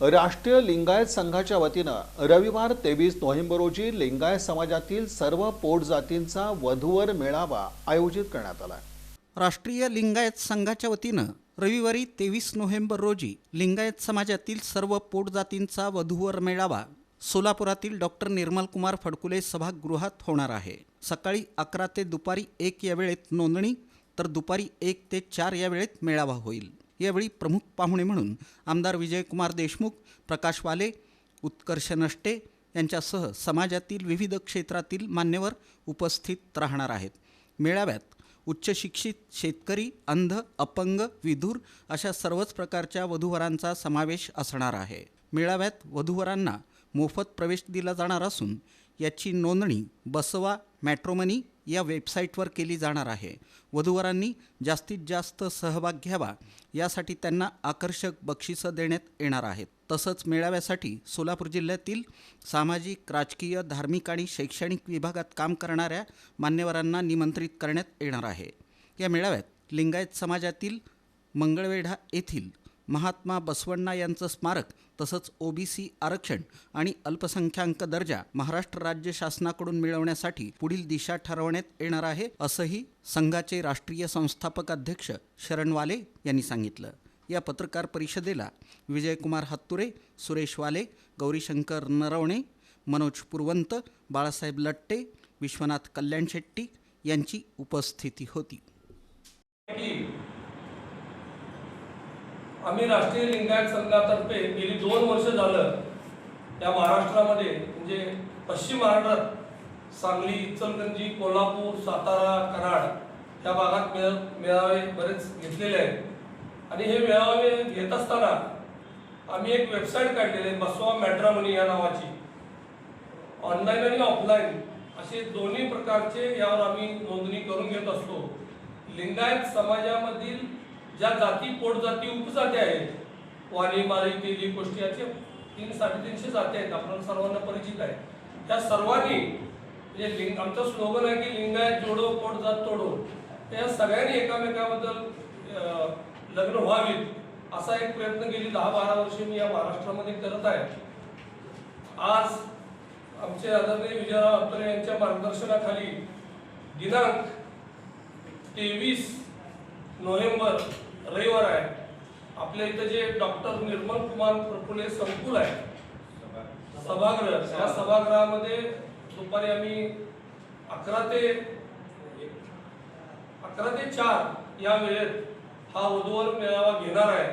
राष्ट्रीय लिंगायत संघाच्या वतीनं रविवार तेवीस नोव्हेंबर रोजी लिंगायत समाजातील सर्व पोट जातींचा वधूवर मेळावा आयोजित करण्यात आला. राष्ट्रीय लिंगायत संघाच्या वतीनं रविवारी तेवीस नोव्हेंबर रोजी लिंगायत समाजातील सर्व पोटजातींचा वधूवर मेळावा सोलापुरातील डॉक्टर निर्मलकुमार फडकुले सभागृहात होणार आहे. सकाळी अकरा ते दुपारी एक या वेळेत नोंदणी तर दुपारी एक ते चार या वेळेत मेळावा होईल. यावेळी प्रमुख पाहुणे म्हणून आमदार विजयकुमार देशमुख प्रकाश वाले उत्कर्ष नष्टे यांच्यासह समाजातील विविध क्षेत्रातील मान्यवर उपस्थित राहणार आहेत. मेळाव्यात उच्च शिक्षित शेतकरी अंध अपंग विधूर अशा सर्वच प्रकारच्या वधूवरांचा समावेश असणार आहे. मेळाव्यात वधूवरांना मोफत प्रवेश दिला जाणार असून याची नोंदणी बसवा मॅट्रोमनी या वेबसाईटवर केली जाणार आहे. वधूवरांनी जास्तीत जास्त सहभाग घ्यावा यासाठी त्यांना आकर्षक बक्षिसं देण्यात येणार आहेत. तसंच मेळाव्यासाठी सोलापूर जिल्ह्यातील सामाजिक राजकीय धार्मिक आणि शैक्षणिक विभागात काम करणाऱ्या मान्यवरांना निमंत्रित करण्यात येणार आहे. या मेळाव्यात लिंगायत समाजातील मंगळवेढा येथील महात्मा बसवण्णा यांचं स्मारक तसंच ओबीसी आरक्षण आणि अल्पसंख्याक दर्जा महाराष्ट्र राज्य शासनाकडून मिळवण्यासाठी पुढील दिशा ठरवण्यात येणार आहे असंही संघाचे राष्ट्रीय संस्थापक अध्यक्ष शरणवाले यांनी सांगितलं. या पत्रकार परिषदेला विजयकुमार हत्तुरे सुरेश वाले गौरीशंकर नरवणे मनोज पुरवंत बाळासाहेब लट्टे विश्वनाथ कल्याण शेट्टी यांची उपस्थिती होती की आम्ही राष्ट्रीय लिंगायत संघातर्फे गेली दोन वर्ष झालं या महाराष्ट्रामध्ये म्हणजे पश्चिम महाराष्ट्रात सांगली इचलकरंजी कोल्हापूर सातारा कराड या भागात मेळ मेळावे बरेच घेतलेले आहेत. आणि हे मेळावे घेत असताना आम्ही एक वेबसाईट काढलेली आहे बसवा मॅट्रामनी या नावाची. ऑनलाईन आणि ऑफलाईन असे दोन्ही प्रकारचे यावर आम्ही नोंदणी करून घेत असतो. लिंगायत समाजामधील ज्या जाती पोटजाती उपजाती आहेत वाणी मारी तेली कोष्टी याचे तीन साडेतीनशे जाती आहेत. आपण सर्वांना परिचित आहे. त्या सर्वांनी म्हणजे लिंग आमचा स्लोगन आहे की लिंगायत जोडो पोट जात तोडो. त्या सगळ्यांनी एकामेकाबद्दल लग्न व्हावीत असा एक प्रयत्न गेली दहा बारा वर्षे मी या महाराष्ट्रामध्ये करत आहे. आज आमचे आदरणीय विजयराव अत्तरे यांच्या मार्गदर्शनाखाली दिनांक तेवीस नोव्हेंबर रविवार आहे. आपल्या इथं जे डॉक्टर निर्मल कुमार प्रफुले संकुल आहे. सभागृह या सभागृहामध्ये दुपारी आम्ही अकरा ते अकरा ते चार या वेळेत हा वधूवर मेळावा घेणार आहे.